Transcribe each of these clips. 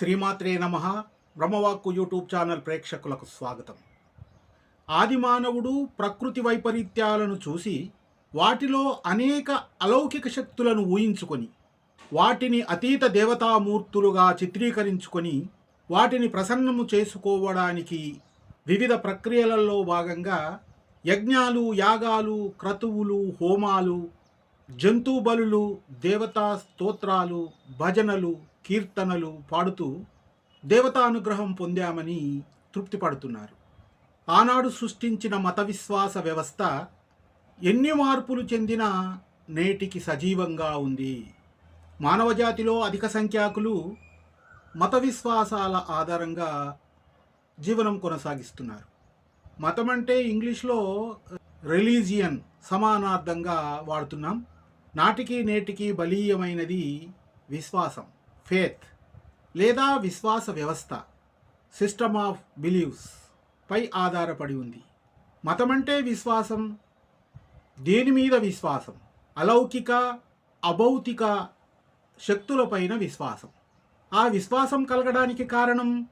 శ్రీమాత్రే నమ. బ్రహ్మవాక్కు YouTube channel ప్రేక్షకులకు స్వాగతం. ఆదిమానవుడు ప్రకృతి వైపరీత్యాలను చూసి వాటిలో అనేక అలౌకిక శక్తులను ఊహించుకొని వాటిని అతీత దేవతామూర్తులుగా చిత్రీకరించుకొని వాటిని ప్రసన్నము చేసుకోవడానికి వివిధ ప్రక్రియలలో భాగంగా యజ్ఞాలు యాగాలు క్రతువులు హోమాలు జంతు బలులు దేవతా స్తోత్రాలు భజనలు కీర్తనలు పాడుతూ దేవతానుగ్రహం పొందామని తృప్తిపడుతున్నారు. ఆనాడు సృష్టించిన మత విశ్వాస వ్యవస్థ ఎన్ని మార్పులు చెందినా నేటికి సజీవంగా ఉంది. మానవజాతిలో అధిక సంఖ్యాకులు మత విశ్వాసాల ఆధారంగా జీవనం కొనసాగిస్తున్నారు. మతం అంటే ఇంగ్లీష్లో రిలీజియన్ సమానార్థంగా వాడుతున్నాం. నాటికి నేటికి బలీయమైనది విశ్వాసం. ఫేత్ లేదా విశ్వాస వ్యవస్థ సిస్టమ్ ఆఫ్ బిలీవ్స్ పై ఆధారపడి ఉంది. మతం అంటే విశ్వాసం దేని మీద విశ్వాసం? అలౌకిక అభౌతిక శక్తులపైన విశ్వాసం. ఆ విశ్వాసం కలగడానికి కారణం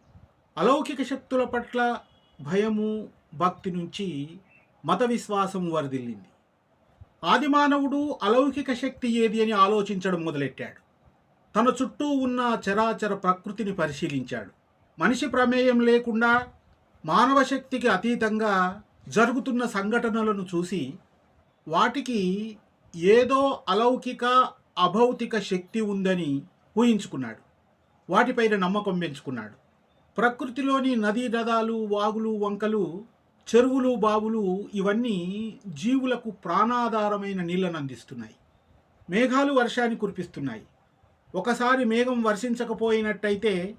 అలౌకిక శక్తుల పట్ల భయము భక్తి నుంచి మత విశ్వాసం వరదిల్లింది. ఆదిమానవుడు అలౌకిక శక్తి ఏది అని ఆలోచించడం మొదలెట్టాడు. తన చుట్టూ ఉన్న చరాచర ప్రకృతిని పరిశీలించాడు. మనిషి ప్రమేయం లేకుండా మానవ శక్తికి అతీతంగా జరుగుతున్న సంఘటనలను చూసి వాటికి ఏదో అలౌకిక అభౌతిక శక్తి ఉందని ఊహించుకున్నాడు. వాటిపైన నమ్మకం పెంచుకున్నాడు. ప్రకృతిలోని నదీ నదాలు వాగులు వంకలు చెరువులు బావులు ఇవన్నీ జీవులకు ప్రాణాధారమైన నీళ్ళను అందిస్తున్నాయి మేఘాలు వర్షాన్ని కురిపిస్తున్నాయి. ఒకసారి మేఘం వర్షించకపోయినట్టయితే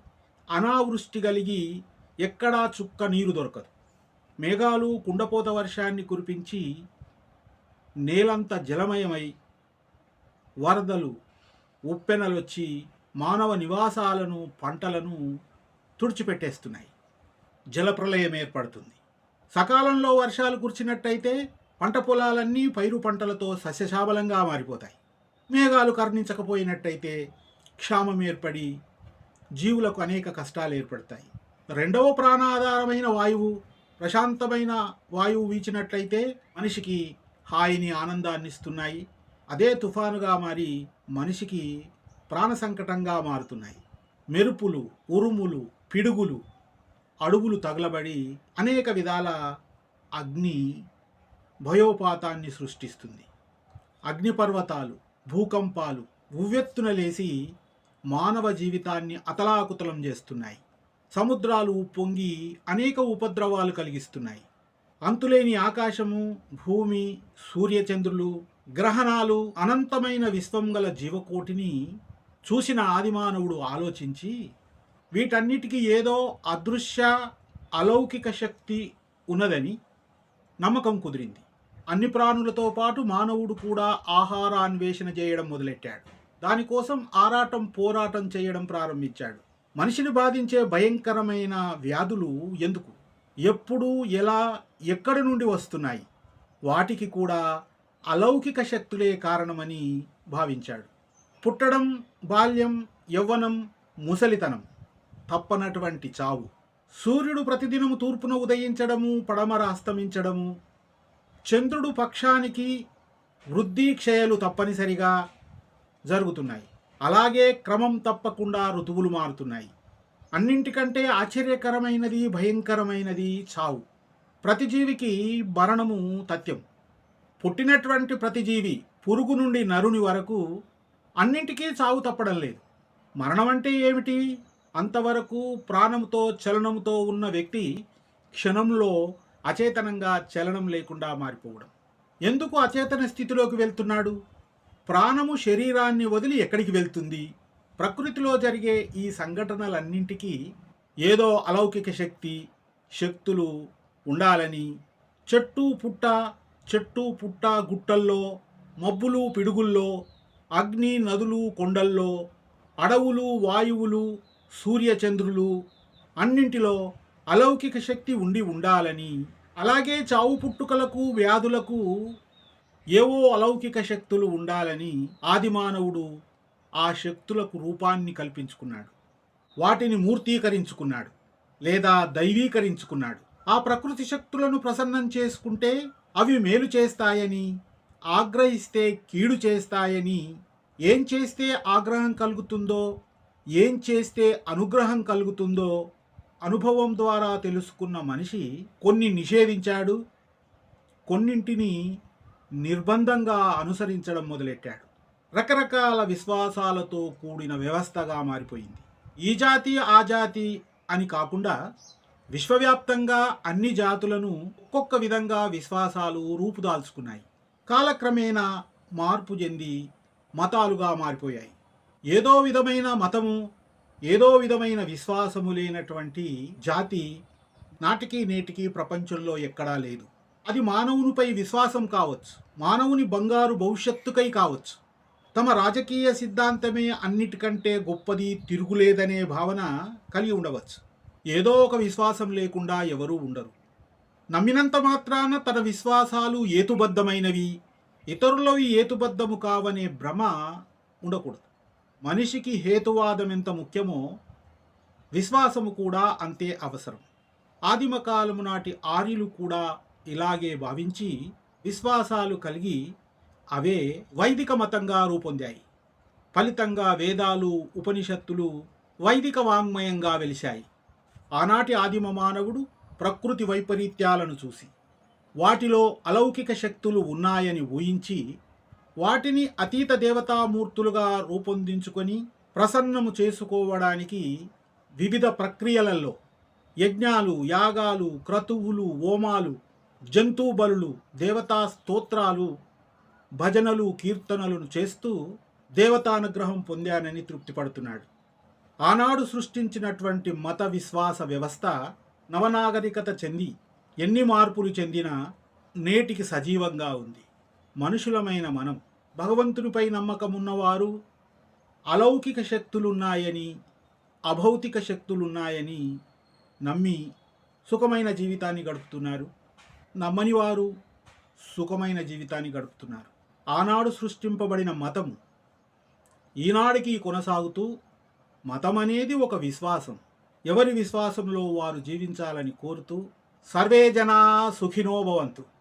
అనావృష్టి కలిగి ఎక్కడా చుక్క నీరు దొరకదు. మేఘాలు కుండపోత వర్షాన్ని కురిపించి నేలంత జలమయమై వరదలు ఉప్పెనలొచ్చి మానవ నివాసాలను పంటలను తుడిచిపెట్టేస్తున్నాయి. జలప్రలయం ఏర్పడుతుంది. సకాలంలో వర్షాలు కురిచినట్టయితే పంట పొలాలన్నీ పైరు పంటలతో సస్యశాబలంగా మారిపోతాయి. మేఘాలు కర్ణించకపోయినట్టయితే క్షామం ఏర్పడి జీవులకు అనేక కష్టాలు ఏర్పడతాయి. రెండవ ప్రాణాధారమైన వాయువు ప్రశాంతమైన వాయువు వీచినట్లయితే మనిషికి హాయిని ఆనందాన్ని ఇస్తున్నాయి. అదే తుఫానుగా మారి మనిషికి ప్రాణ సంకటంగా మారుతున్నాయి. మెరుపులు ఉరుములు పిడుగులు అడుగులు తగలబడి అనేక విధాల అగ్ని భయోపాతాన్ని సృష్టిస్తుంది. అగ్నిపర్వతాలు భూకంపాలు ఉవ్వెత్తున లేసి మానవ జీవితాన్ని అతలాకుతలం చేస్తున్నాయి. సముద్రాలు పొంగి అనేక ఉపద్రవాలు కలిగిస్తున్నాయి. అంతులేని ఆకాశము భూమి సూర్యచంద్రులు గ్రహణాలు అనంతమైన విశ్వం గల జీవకోటిని చూసిన ఆదిమానవుడు ఆలోచించి వీటన్నిటికీ ఏదో అదృశ్య అలౌకిక శక్తి ఉన్నదని నమ్మకం కుదిరింది. అన్ని ప్రాణులతో పాటు మానవుడు కూడా ఆహార అన్వేషణ చేయడం మొదలెట్టాడు. దానికోసం ఆరాటం పోరాటం చేయడం ప్రారంభించాడు. మనిషిని బాధించే భయంకరమైన వ్యాధులు ఎందుకు? ఎప్పుడు ఎలా ఎక్కడి నుండి వస్తున్నాయి? వాటికి కూడా అలౌకిక శక్తులే కారణమని భావించాడు. పుట్టడం బాల్యం యవ్వనం ముసలితనం తప్పనటువంటి చావు. సూర్యుడు ప్రతిదినము తూర్పున ఉదయించడము పడమర అస్తమించడము చంద్రుడు పక్షానికి వృద్ధి క్షయలు తప్పనిసరిగా జరుగుతున్నాయి. అలాగే క్రమం తప్పకుండా ఋతువులు మారుతున్నాయి. అన్నింటికంటే ఆశ్చర్యకరమైనది భయంకరమైనది చావు. ప్రతి జీవికి మరణము తథ్యం. పుట్టినటువంటి ప్రతి జీవి పురుగు నుండి నరుని వరకు అన్నింటికీ చావు తప్పడం లేదు. మరణం అంటే ఏమిటి? అంతవరకు ప్రాణంతో చలనంతో ఉన్న వ్యక్తి క్షణంలో అచేతనంగా చలనం లేకుండా మారిపోవడం. ఎందుకు అచేతన స్థితిలోకి వెళ్తున్నాడు? ప్రాణము శరీరాన్ని వదిలి ఎక్కడికి వెళ్తుంది? ప్రకృతిలో జరిగే ఈ సంఘటనలన్నింటికీ ఏదో అలౌకిక శక్తి శక్తులు ఉండాలని చెట్టు పుట్ట చెట్టు పుట్ట గుట్టల్లో మబ్బులు పిడుగుల్లో అగ్ని నదులు కొండల్లో అడవులు వాయువులు సూర్యచంద్రులు అన్నింటిలో అలౌకిక శక్తి ఉండి ఉండాలని అలాగే చావు పుట్టుకలకు వ్యాధులకు ఏవో అలౌకిక శక్తులు ఉండాలని ఆదిమానవుడు ఆ శక్తులకు రూపాన్ని కల్పించుకున్నాడు. వాటిని మూర్తీకరించుకున్నాడు లేదా దైవీకరించుకున్నాడు. ఆ ప్రకృతి శక్తులను ప్రసన్నం చేసుకుంటే అవి మేలు చేస్తాయని ఆగ్రహిస్తే కీడు చేస్తాయని ఏం చేస్తే ఆగ్రహం కలుగుతుందో ఏం చేస్తే అనుగ్రహం కలుగుతుందో అనుభవం ద్వారా తెలుసుకున్న మనిషి కొన్ని నిషేధించాడు కొన్నింటిని నిర్బంధంగా అనుసరించడం మొదలెట్టాడు. రకరకాల విశ్వాసాలతో కూడిన వ్యవస్థగా మారిపోయింది. ఈ జాతి ఆ జాతి అని కాకుండా విశ్వవ్యాప్తంగా అన్ని జాతులను ఒక్కొక్క విధంగా విశ్వాసాలు రూపుదాల్చుకున్నాయి. కాలక్రమేణా మార్పు చెంది మతాలుగా మారిపోయాయి. ఏదో విధమైన మతము ఏదో విధమైన విశ్వాసము లేనటువంటి జాతి నాటికి నేటికి ప్రపంచంలో ఎక్కడా లేదు. అది మానవునిపై విశ్వాసం కావచ్చు. మానవుని బంగారు భవిష్యత్తుకై కావచ్చు. తమ రాజకీయ సిద్ధాంతమే అన్నిటికంటే గొప్పది తిరుగులేదనే భావన కలిగి ఉండవచ్చు. ఏదో ఒక విశ్వాసం లేకుండా ఎవరూ ఉండరు. నమ్మినంత మాత్రాన తన విశ్వాసాలు ఏతుబద్ధమైనవి ఇతరులవి ఏతుబద్ధము కావనే భ్రమ ఉండకూడదు. మనిషికి హేతువాదం ఎంత ముఖ్యమో విశ్వాసము కూడా అంతే అవసరం. ఆదిమ కాలము నాటి ఆర్యులు కూడా ఇలాగే భావించి విశ్వాసాలు కలిగి అవే వైదిక మతంగా రూపొందాయి. ఫలితంగా వేదాలు ఉపనిషత్తులు వైదిక వాంగ్మయంగా వెలిశాయి. ఆనాటి ఆదిమ మానవుడు ప్రకృతి వైపరీత్యాలను చూసి వాటిలో అలౌకిక శక్తులు ఉన్నాయని ఊహించి వాటిని అతీత దేవతామూర్తులుగా రూపొందించుకొని ప్రసన్నము చేసుకోవడానికి వివిధ ప్రక్రియలలో యజ్ఞాలు యాగాలు క్రతువులు హోమాలు జంతు బలులు దేవతా స్తోత్రాలు భజనలు కీర్తనలను చేస్తూ దేవతానుగ్రహం పొందానని తృప్తిపడుతున్నాడు. ఆనాడు సృష్టించినటువంటి మత విశ్వాస వ్యవస్థ నవనాగరికత చెంది ఎన్ని మార్పులు చెందినా నేటికి సజీవంగా ఉంది. మనుషులమైన మనం భగవంతునిపై నమ్మకం ఉన్నవారు అలౌకిక శక్తులున్నాయని అభౌతిక శక్తులున్నాయని నమ్మి సుఖమైన జీవితాన్ని గడుపుతున్నారు. నమ్మని వారు సుఖమైన జీవితాన్ని గడుపుతున్నారు. ఆనాడు సృష్టింపబడిన మతం ఈనాడికి కొనసాగుతూ మతం అనేది ఒక విశ్వాసం. ఎవరి విశ్వాసంలో వారు జీవించాలని కోరుతూ సర్వే జనా సుఖినో భవంతు.